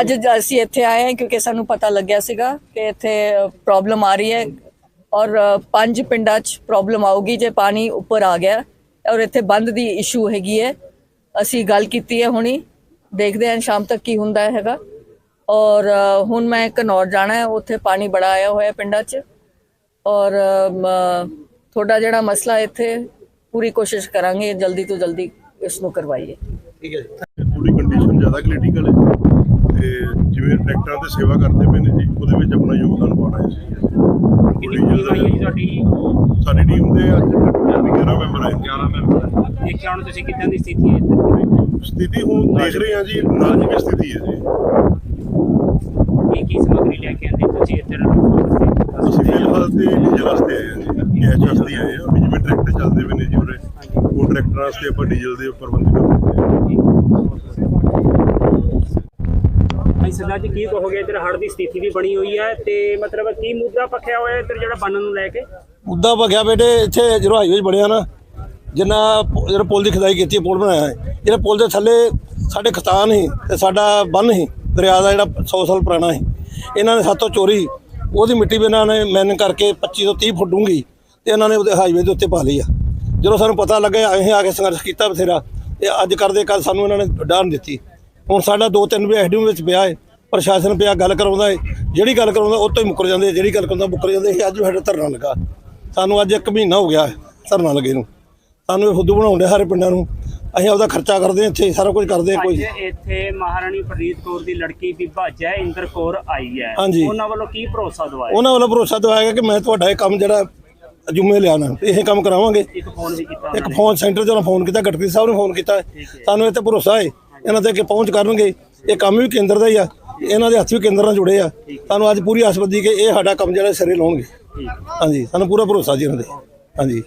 ਅੱਜ ਬਸ ਅਸੀਂ ਇੱਥੇ ਆਏ ਹਾਂ ਕਿਉਂਕਿ ਸਾਨੂੰ ਪਤਾ ਲੱਗਿਆ ਸੀਗਾ ਕਿ ਇੱਥੇ ਪ੍ਰੋਬਲਮ ਆ ਰਹੀ ਹੈ ਔਰ ਪੰਜ ਪਿੰਡਾਂ 'ਚ ਪ੍ਰੋਬਲਮ ਆਊਗੀ ਜੇ ਪਾਣੀ ਉੱਪਰ ਆ ਗਿਆ ਔਰ ਇੱਥੇ ਬੰਦ ਦੀ ਇਸ਼ੂ ਹੈਗੀ ਹੈ। ਅਸੀਂ ਗੱਲ ਕੀਤੀ ਹੈ ਹੁਣੀ ਦੇਖਦੇ ਹਾਂ ਸ਼ਾਮ ਤੱਕ ਕੀ ਹੁੰਦਾ ਹੈਗਾ। ਔਰ ਹੁਣ ਮੈਂ ਘਨੌਰ ਜਾਣਾ ਹੈ ਉੱਥੇ ਪਾਣੀ ਬੜਾ ਆਇਆ ਹੋਇਆ ਪਿੰਡਾਂ 'ਚ। ਔਰ ਥੋੜਾ ਜਿਹੜਾ ਮਸਲਾ ਇੱਥੇ ਪੂਰੀ ਕੋਸ਼ਿਸ਼ ਕਰਾਂਗੇ ਜਲਦੀ ਤੋਂ ਜਲਦੀ ਇਸ ਨੂੰ ਕਰਵਾਈਏ। ਥੋੜੀ ਕੰਡੀਸ਼ਨ ਜ਼ਿਆਦਾ ਕ੍ਰਿਟੀਕਲ ਹੈ। ਤੇ ਜਿਵੇਂ ਟਰੈਕਟਰਾਂ ਤੇ ਸੇਵਾ ਕਰਦੇ ਪਏ ਨੇ ਜੀ ਉਹਦੇ ਵਿੱਚ ਆਪਣਾ ਯੋਗਦਾਨ ਪਾਉਣਾ ਹੈ ਜੀ। ਹੈ ਜੀ ਸਾਡੀ ਸਾਡੀ ਟੀਮ ਦੇ ਅੱਜ 11 ਮੈਂਬਰ ਆਏ 11 ਮੈਂਬਰ ਦੇਖਿਆ ਹੁਣ ਤੁਸੀਂ ਕਿੱਦਾਂ ਦੀ ਸਥਿਤੀ ਹੈ ਸਥਿਤੀ ਹੁਣ ਦੇਖ ਰਹੇ ਹਾਂ ਜੀ ਨਾਜ਼ੁਕ ਸਥਿਤੀ ਹੈ ਜੀ। ਕੀ ਕੀ ਸਮੱਗਰੀ ਲੈ ਕੇ ਆਂਦੇ ਤੁਸੀਂ ਇੱਥੇ ਰਸਤੇ ਅਸੀਂ ਫਿਲਹਾਲ ਤੇ ਡੀਜ਼ਲ ਵਾਸਤੇ ਆਏ ਹਾਂ ਜੀ ਗੈਸ ਵਾਸਤੇ ਆਏ ਹਾਂ। ਜਿਵੇਂ ਟਰੈਕਟਰ ਚੱਲਦੇ ਪਏ ਨੇ ਜੀ ਉਰੇ ਉਹ ਟਰੈਕਟਰਾਂ ਵਾਸਤੇ ਆਪਾਂ ਡੀਜ਼ਲ ਦੇ ਪ੍ਰਬੰਧ ਕਰਦੇ ਹਾਂ। ਭਾਈ ਸਰਦਾਰ ਜੀ, ਕੀ ਕਹੋਗੇ? ਇੱਧਰ ਹੜ੍ਹ ਦੀ ਸਥਿਤੀ ਵੀ ਬਣੀ ਹੋਈ ਹੈ ਤੇ ਮਤਲਬ ਕੀ ਮੁੱਦਾ ਪੱਖਿਆ ਹੋਇਆ ਇੱਧਰ ਜਿਹੜਾ ਬੰਨ ਨੂੰ ਲੈ ਕੇ? ਮੁੱਦਾ ਭਗਿਆ ਬੇਟੇ, ਇੱਥੇ ਜਦੋਂ ਹਾਈਵੇ ਬਣਿਆ ਨਾ, ਜਿੰਨਾ ਜਿਹੜਾ ਪੁਲ ਦੀ ਖਦਾਈ ਕੀਤੀ ਪੁਲ ਬਣਾਇਆ ਹੈ ਜਿਹੜੇ ਪੁਲ ਦੇ ਥੱਲੇ ਸਾਡੇ ਖਤਾਨ ਸੀ ਤੇ ਸਾਡਾ ਬੰਨ ਸੀ, ਦਰਿਆ ਦਾ ਜਿਹੜਾ 100 ਸਾਲ ਪੁਰਾਣਾ ਸੀ। ਇਹਨਾਂ ਨੇ ਸਾਤੋਂ ਚੋਰੀ, ਉਹਦੀ ਮਿੱਟੀ ਵੀ ਇਹਨਾਂ ਨੇ ਮੈਨ ਕਰਕੇ 25 ਤੋਂ 30 ਫੁੱਟ ਡੂੰਘੀ ਤੇ ਇਹਨਾਂ ਨੇ ਹਾਈਵੇ ਦੇ ਉੱਤੇ ਪਾ ਲਈ ਆ। ਜਦੋਂ ਸਾਨੂੰ ਪਤਾ ਲੱਗਿਆ, ਅਸੀਂ ਆ ਕੇ ਸੰਘਰਸ਼ ਕੀਤਾ ਬਥੇਰਾ ਤੇ ਅੱਜ ਕਰਦੇ ਕੱਲ ਸਾਨੂੰ ਇਹਨਾਂ ਨੇ ਡਾਨ ਦਿੱਤੀ। ਹੁਣ ਸਾਡਾ ਦੋ ਤਿੰਨ ਵੀ ਐਸਡੀਐਮ ਵਿੱਚ ਪਿਆ ਹੈ ਪ੍ਰਸ਼ਾਸਨ ਪਿਆ ਗੱਲ ਕਰਾਉਂਦਾ ਹੈ ਜਿਹੜੀ ਗੱਲ ਕਰਾਉਂਦਾ ਉਹ ਤੋਂ ਹੀ ਮੁੱਕਰ ਜਾਂਦੇ ਜਿਹੜੀ ਗੱਲ ਕਰਾਉਂਦਾ ਮੁੱਕਰ ਜਾਂਦੇ ਅੱਜ ਸਾਡਾ ਧਰਨਾ ਲੱਗਾ। ਸਾਨੂੰ ਅੱਜ ਇੱਕ ਮਹੀਨਾ ਹੋ ਗਿਆ ਧਰਨਾ ਲੱਗੇ ਨੂੰ। ਸਾਨੂੰ ਇਹ ਫੁੱਦੂ ਬਣਾਉਂਦੇ ਸਾਰੇ ਪਿੰਡਾਂ ਨੂੰ। ਅਸੀਂ ਆਪਦਾ ਖਰਚਾ ਕਰਦੇ ਹਾਂ ਇੱਥੇ ਸਾਰਾ ਕੁਝ ਕਰਦੇ ਕੋਈ ਇੱਥੇ ਮਹਾਰਾਣੀ ਪ੍ਰਨੀਤ ਕੌਰ ਦੀ ਲੜਕੀ ਬੀਬਾ ਜੈ ਇੰਦਰ ਕੌਰ ਆਈ ਹੈ। ਉਹਨਾਂ ਵੱਲੋਂ ਕੀ ਭਰੋਸਾ ਦਵਾਇਆ? ਉਹਨਾਂ ਵੱਲੋਂ ਭਰੋਸਾ ਦਵਾਇਆ ਕਿ ਮੈਂ ਤੁਹਾਡਾ ਇਹ ਕੰਮ ਜਿਹੜਾ ਜੁਮੇ ਲਿਆਣਾ ਇਹ ਕੰਮ ਕਰਾਵਾਂਗੇ। ਇੱਕ ਫੋਨ ਵੀ ਕੀਤਾ ਇੱਕ। ਫੋਨ ਸੈਂਟਰ ਤੋਂ ਫੋਨ ਕੀਤਾ ਗਟਕਰੀ ਸਾਹਿਬ ਨੂੰ ਫੋਨ ਕੀਤਾ। ਸਾਨੂੰ ਤੇ ਭਰੋਸਾ ਹੈ ਇਹਨਾਂ ਤੇ ਅੱਗੇ ਪਹੁੰਚ ਕਰਨਗੇ। ਇਹ ਕੰਮ ਵੀ ਕੇਂਦਰ ਦਾ ਹੀ ਆ। ਇਹਨਾਂ ਦੇ ਹੱਥ ਵੀ ਕੇਂਦਰ ਨਾਲ ਜੁੜੇ ਆ। ਸਾਨੂੰ ਅੱਜ ਪੂਰੀ ਆਸਬੰਦੀ ਕਿ ਇਹ ਸਾਡਾ ਕੰਮ ਜਿਹੜਾ ਸਿਰੇ ਲਾਉਣਗੇ। ਹਾਂਜੀ ਸਾਨੂੰ ਪੂਰਾ ਭਰੋਸਾ ਜੀ ਇਹਨਾਂ ਦੇ। ਹਾਂਜੀ।